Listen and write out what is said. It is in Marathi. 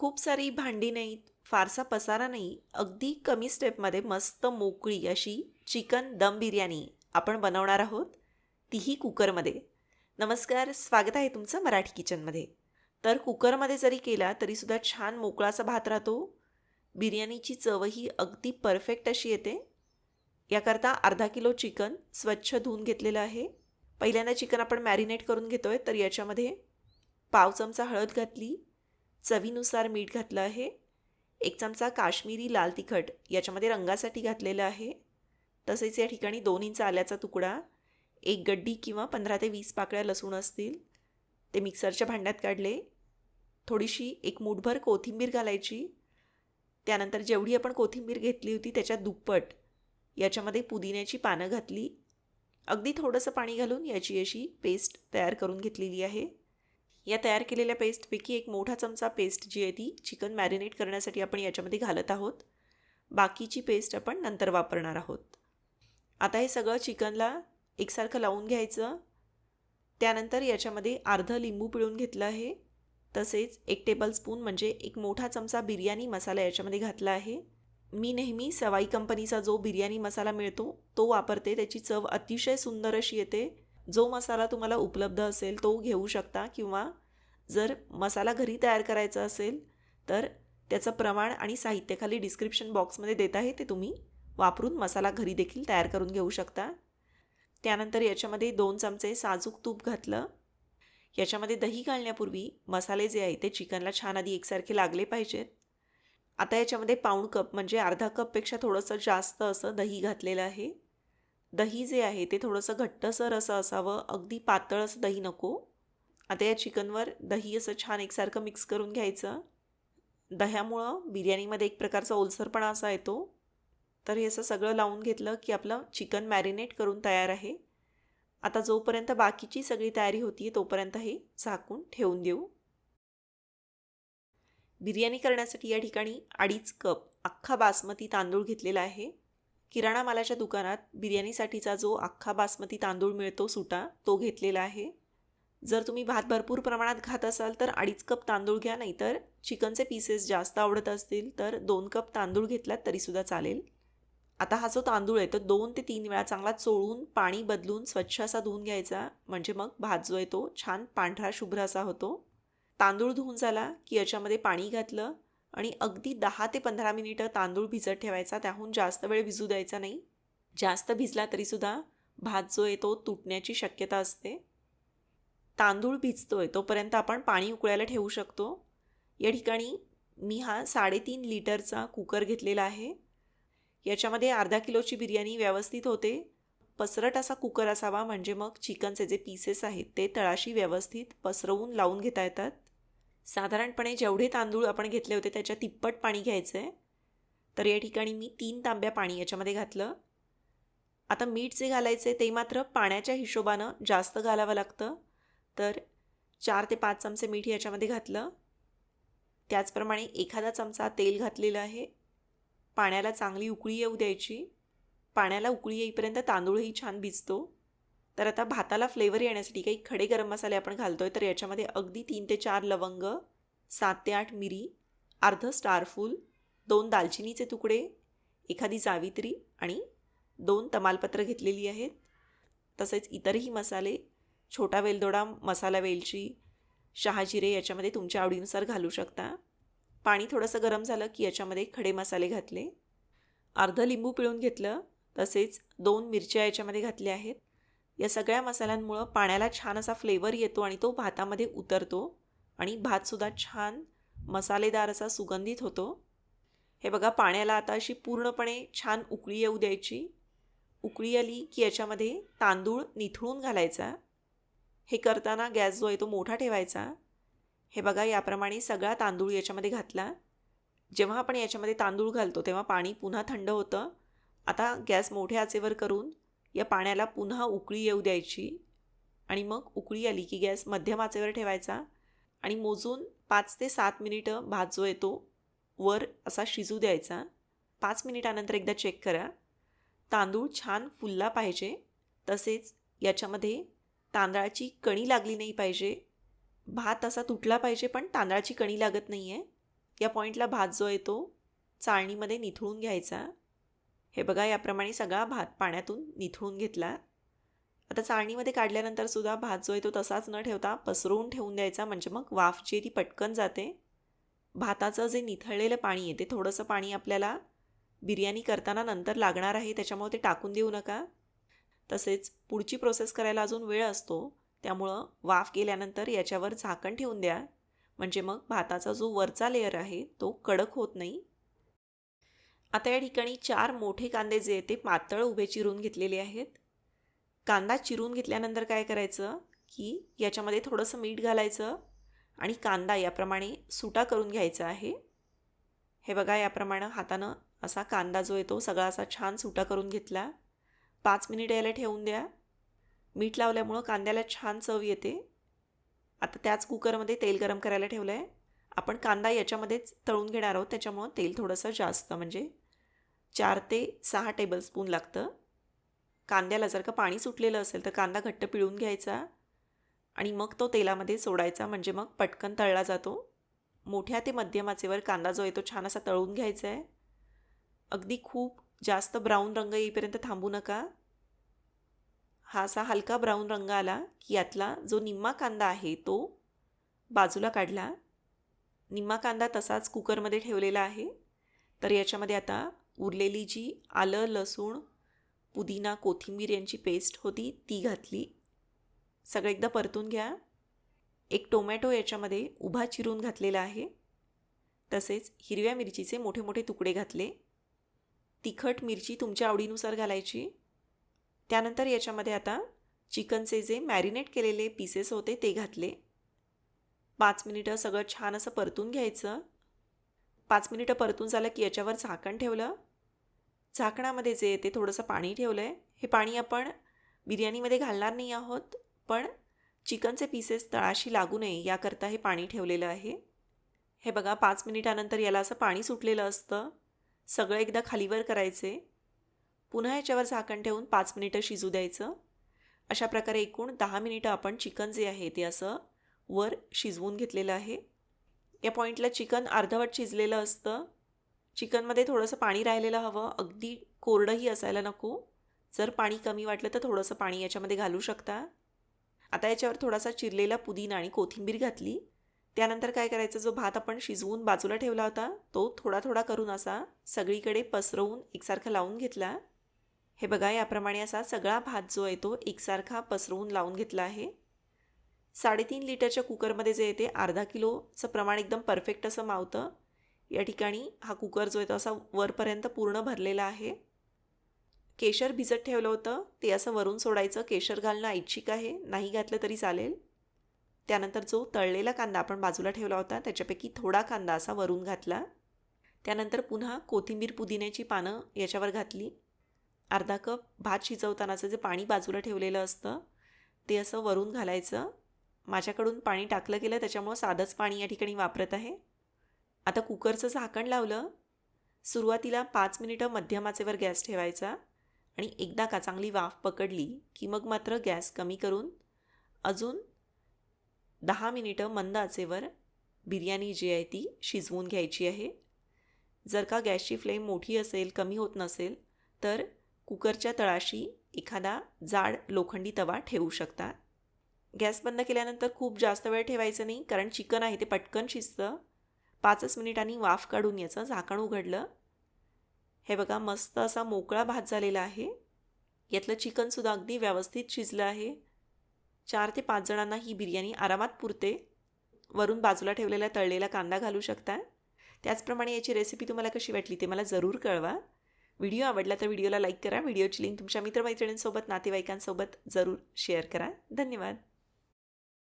खूप सारी भांडी नाहीत फारसा पसारा नाही अगदी कमी स्टेपमध्ये मस्त मोकळी अशी चिकन दम बिर्याणी आपण बनवणार आहोत तीही कुकरमध्ये. नमस्कार स्वागत आहे तुमचं मराठी किचनमध्ये. तर कुकरमध्ये जरी केला तरीसुद्धा छान मोकळासा भात राहतो. बिर्याणीची चवही अगदी परफेक्ट अशी येते. याकरता अर्धा किलो चिकन स्वच्छ धुवून घेतलेलं आहे. पहिल्यांदा चिकन आपण मॅरिनेट करून घेतो आहे तर याच्यामध्ये पाव चमचा हळद घातली चवीनुसार मीठ घातलं आहे. एक चमचा काश्मीरी लाल तिखट याच्यामध्ये रंगासाठी घातलेलं आहे. तसेच या ठिकाणी दोन इंच आल्याचा तुकडा एक गड्डी किंवा पंधरा ते वीस पाकळ्या लसूण असतील. ते मिक्सरच्या भांड्यात काढले. थोडीशी एक मूठभर कोथिंबीर घालायची. त्यानंतर जेवढी आपण कोथिंबीर घेतली होती त्याच्या दुप्पट याच्यामध्ये पुदिन्याची पानं घातली. अगदी थोडंसं पाणी घालून याची अशी पेस्ट तयार करून घेतलेली आहे. या तयार केलेल्या पेस्टपैकी एक मोठा चमचा पेस्ट जी आहे ती चिकन मॅरिनेट करण्यासाठी आपण याच्यामध्ये घालत आहोत. बाकीची पेस्ट आपण नंतर वापरणार आहोत. आता हे सगळं चिकनला एकसारखं लावून घ्यायचं. त्यानंतर याच्यामध्ये अर्धं लिंबू पिळून घेतलं आहे. तसेच एक टेबलस्पून म्हणजे एक मोठा चमचा बिर्याणी मसाला याच्यामध्ये घातला आहे. मी नेहमी सवाई कंपनीचा जो बिर्याणी मसाला मिळतो तो वापरते. त्याची चव अतिशय सुंदर अशी येते. जो मसाला तुम्हाला उपलब्ध असेल तो घेऊ शकता किंवा जर मसाला घरी तयार करायचा असेल तर त्याचं प्रमाण आणि साहित्य खाली डिस्क्रिप्शन बॉक्समध्ये देत आहे ते तुम्ही वापरून मसाला घरी देखील तयार करून घेऊ शकता. त्यानंतर याच्यामध्ये दोन चमचे साजूक तूप घातलं. याच्यामध्ये दही घालण्यापूर्वी मसाले जे आहे ते चिकनला छान आधी एकसारखे लागले पाहिजेत. आता याच्यामध्ये पाऊण कप म्हणजे अर्धा कपपेक्षा थोडंसं जास्त असं दही घातलेलं आहे. दही जे आहे ते थोडंसं घट्टसर असं असावं. अगदी पातळ असं दही नको. आता या चिकनवर दही असं छान एकसारखं मिक्स करून घ्यायचं. दह्यामुळं बिर्याणीमध्ये एक प्रकारचा ओलसरपणा असा येतो. तर हे असं सगळं लावून घेतलं की आपलं चिकन मॅरिनेट करून तयार आहे. आता जोपर्यंत बाकीची सगळी तयारी होती आहे तोपर्यंत हे झाकून ठेवून देऊ. बिर्याणी करण्यासाठी या ठिकाणी अडीच कप अख्खा बासमती तांदूळ घेतलेला आहे. किराणा मालाच्या दुकानात बिर्याणीसाठीचा जो अख्खा बासमती तांदूळ मिळतो सुटा तो घेतलेला आहे. जर तुम्ही भात भरपूर प्रमाणात खात असाल तर अडीच कप तांदूळ घ्या नाहीतर चिकनचे पीसेस जास्त आवडत असतील तर दोन कप तांदूळ घेतलात तरीसुद्धा चालेल. आता हा जो तांदूळ आहे तो दोन ते तीन वेळा चांगला चोळून पाणी बदलून स्वच्छ असा धुवून घ्यायचा. म्हणजे मग भात जो आहे तो छान पांढरा शुभ्र असा होतो. तांदूळ धुवून झाला की याच्यामध्ये पाणी घातलं. आणि अगदी दहा ते पंधरा मिनिटं तांदूळ भिजत ठेवायचा त्याहून जास्त वेळ भिजू द्यायचा नाही. जास्त भिजला तरीसुद्धा भात जो आहे तो तुटण्याची शक्यता असते. तांदूळ भिजतोय तोपर्यंत आपण पाणी उकळायला ठेवू शकतो. या ठिकाणी मी हा साडेतीन लिटरचा कुकर घेतलेला आहे. याच्यामध्ये अर्धा किलोची बिर्याणी व्यवस्थित होते. पसरट असा कुकर असावा म्हणजे मग चिकनचे जे पीसेस आहेत ते तळाशी व्यवस्थित पसरवून लावून घेता येतात. साधारणपणे जेवढे तांदूळ आपण घेतले होते त्याच्या तिप्पट पाणी घ्यायचं आहे तर या ठिकाणी मी तीन तांब्या पाणी याच्यामध्ये घातलं. आता मीठ जे घालायचं आहे ते मात्र पाण्याच्या हिशोबानं जास्त घालावं लागतं. तर चार ते पाच चमचे मीठ याच्यामध्ये घातलं. त्याचप्रमाणे एखादा चमचा तेल घातलेलं आहे. पाण्याला चांगली उकळी येऊ द्यायची. पाण्याला उकळी येईपर्यंत तांदूळही छान भिजतो. तर आता भाताला फ्लेवर येण्यासाठी काही खडे गरम मसाले आपण घालतो आहे तर याच्यामध्ये अगदी तीन ते चार लवंग सात ते आठ मिरी अर्ध स्टारफूल दोन दालचिनीचे तुकडे एखादी जावित्री आणि दोन तमालपत्र घेतलेली आहेत. तसेच इतरही मसाले छोटा वेलदोडा मसाला वेलची शहाजिरे याच्यामध्ये तुमच्या आवडीनुसार घालू शकता. पाणी थोडंसं गरम झालं की याच्यामध्ये खडे मसाले घातले. अर्ध लिंबू पिळून घेतलं तसेच दोन मिरच्या याच्यामध्ये घातल्या आहेत. या सगळ्या मसाल्यांमुळं पाण्याला छान असा फ्लेवर येतो आणि तो भातामध्ये उतरतो आणि भातसुद्धा छान मसालेदार असा सुगंधित होतो. हे बघा पाण्याला आता अशी पूर्णपणे छान उकळी येऊ द्यायची. उकळी आली की याच्यामध्ये तांदूळ निथळून घालायचा. हे करताना गॅस जो आहे तो मोठा ठेवायचा. हे बघा याप्रमाणे सगळा तांदूळ याच्यामध्ये घातला. जेव्हा आपण याच्यामध्ये तांदूळ घालतो तेव्हा पाणी पुन्हा थंड होतं. आता गॅस मोठ्या आचेवर करून या पाण्याला पुन्हा उकळी येऊ द्यायची आणि मग उकळी आली की गॅस मध्यम आचेवर ठेवायचा आणि मोजून पाच ते सात मिनिटं भात जो येतो. वर असा शिजू द्यायचा. पाच मिनिटानंतर एकदा चेक करा. तांदूळ छान फुलला पाहिजे. तसेच याच्यामध्ये तांदळाची कणी लागली नाही पाहिजे. भात असा तुटला पाहिजे पण तांदळाची कणी लागत नाही आहे या पॉईंटला भात जो आहे तो चाळणीमध्ये निथळून घ्यायचा. हे बघा याप्रमाणे सगळा भात पाण्यातून निथळून घेतला. आता चाळणीमध्ये काढल्यानंतर सुद्धा भात जो आहे तो तसाच न ठेवता पसरवून ठेवून द्यायचा. म्हणजे मग वाफ जी आहे ती पटकन जाते. भाताचं जे निथळलेलं पाणी आहे ते थोडंसं पाणी आपल्याला बिर्याणी करताना नंतर लागणार आहे त्याच्यामुळे ते टाकून देऊ नका. तसेच पुढची प्रोसेस करायला अजून वेळ असतो. त्यामुळं वाफ गेल्यानंतर याच्यावर झाकण ठेवून द्या. म्हणजे मग भाताचा जो वरचा लेअर आहे तो कडक होत नाही. आता या ठिकाणी चार मोठे कांदे जे आहेत ते पातळ उभे चिरून घेतलेले आहेत. कांदा चिरून घेतल्यानंतर काय करायचं की याच्यामध्ये थोडंसं मीठ घालायचं आणि कांदा याप्रमाणे सुटा करून घ्यायचा आहे. हे बघा याप्रमाणे हातानं असा कांदा जो येतो सगळा असा छान सुटा करून घेतला. पाच मिनिट याला ठेवून द्या. मीठ लावल्यामुळं कांद्याला छान चव येते. आता त्याच कुकरमध्ये तेल गरम करायला ठेवलं आहे आपण कांदा याच्यामध्येच तळून घेणार आहोत त्याच्यामुळं तेल थोडंसं जास्त म्हणजे चार ते सहा टेबलस्पून लागतं. कांद्याला जर का पाणी सुटलेलं असेल तर कांदा घट्ट पिळून घ्यायचा आणि मग तो तेलामध्ये सोडायचा म्हणजे मग पटकन तळला जातो. मोठ्या ते मध्यम आचेवर कांदा जो आहे तो छान असा तळून घ्यायचा आहे अगदी खूप जास्त ब्राऊन रंग येईपर्यंत थांबू नका. हा असा हलका ब्राऊन रंग आला की यातला जो निम्मा कांदा आहे तो बाजूला काढला. निम्मा कांदा तसाच कुकरमध्ये ठेवलेला आहे. तर याच्यामध्ये आता उरलेली जी आलं लसूण पुदिना कोथिंबीर यांची पेस्ट होती ती घातली. सगळं एकदा परतून घ्या. एक टोमॅटो याच्यामध्ये उभा चिरून घातलेला आहे. तसेच हिरव्या मिरचीचे मोठे मोठे तुकडे घातले. तिखट मिरची तुमच्या आवडीनुसार घालायची. त्यानंतर याच्यामध्ये आता चिकनचे जे मॅरिनेट केलेले पीसेस होते ते घातले. पाच मिनिटं सगळं छान असं परतून घ्यायचं. पाच मिनिटं परतून झालं की याच्यावर झाकण ठेवलं. झाकणामध्ये जे ते थोडंसं पाणी ठेवलं आहे हे पाणी आपण बिर्याणीमध्ये घालणार नाही आहोत पण चिकनचे पीसेस तळाशी लागू नये याकरता हे पाणी ठेवलेलं आहे. हे बघा पाच मिनिटानंतर याला असं पाणी सुटलेलं असतं. सगळं एकदा खालीवर करायचे. पुन्हा याच्यावर झाकण ठेवून पाच मिनिटं शिजू द्यायचं. अशा प्रकारे एकूण दहा मिनिटं आपण चिकन जे आहे ते असं वर शिजवून घेतलेलं आहे. या पॉईंटला चिकन अर्धवट शिजलेलं असतं. चिकनमध्ये थोडंसं पाणी राहिलेलं हवं. अगदी कोरडंही असायला नको. जर पाणी कमी वाटलं तर थोडंसं पाणी याच्यामध्ये घालू शकता. आता याच्यावर थोडासा चिरलेला पुदिना आणि कोथिंबीर घातली. त्यानंतर काय करायचं? जो भात आपण शिजवून बाजूला ठेवला होता तो थोडा थोडा करून असा सगळीकडे पसरवून एकसारखा लावून घेतला. हे बघा याप्रमाणे असा सगळा भात जो आहे तो एकसारखा पसरवून लावून घेतला आहे. साडेतीन लिटरच्या कुकरमध्ये जे येते अर्धा किलोचं प्रमाण एकदम परफेक्ट असं मावतं. या ठिकाणी हा कुकर जो आहे तो असा वरपर्यंत पूर्ण भरलेला आहे. केशर भिजत ठेवलं होतं. ते असं वरून सोडायचं. केशर घालणं ऐच्छिक आहे. नाही घातलं तरी चालेल. त्यानंतर जो तळलेला कांदा आपण बाजूला ठेवला होता त्याच्यापैकी थोडा कांदा असा वरून घातला. त्यानंतर पुन्हा कोथिंबीर पुदिन्याची पानं याच्यावर घातली. अर्धा कप भात शिजवतानाचं जे पाणी बाजूला ठेवलेलं असतं ते असं वरून घालायचं. माझ्याकडून पाणी टाकलं गेलं त्याच्यामुळं साधंच पाणी या ठिकाणी वापरत आहे. आता कुकरचं झाकण लावलं. सुरुवातीला पाच मिनिटं मध्यमाचेवर गॅस ठेवायचा आणि एकदा का चांगली वाफ पकडली की मग मात्र गॅस कमी करून अजून दहा मिनिटं मंद आचेवर बिर्याणी जी आहे ती शिजवून घ्यायची आहे. जर का गॅसची फ्लेम मोठी असेल कमी होत नसेल तर कुकरच्या तळाशी एखादा जाड लोखंडी तवा ठेवू शकता. गॅस बंद केल्यानंतर खूप जास्त वेळ ठेवायचं नाही कारण चिकन आहे ते पटकन शिजतं. पाचच मिनिटांनी वाफ काढून याचं झाकण उघडलं. हे बघा मस्त असा मोकळा भात झालेला आहे. यातलं चिकनसुद्धा अगदी व्यवस्थित शिजलं आहे. चार ते पाच जणांना ही बिर्याणी आरामात पुरते. वरून बाजूला ठेवलेला तळलेला कांदा घालू शकता त्याचप्रमाणे याची रेसिपी तुम्हाला कशी वाटली ते मला जरूर कळवा. व्हिडिओ आवडला तर व्हिडिओला लाईक करा. व्हिडिओची लिंक तुमच्या मित्रमैत्रिणींसोबत नातेवाईकांसोबत जरूर शेअर करा. धन्यवाद.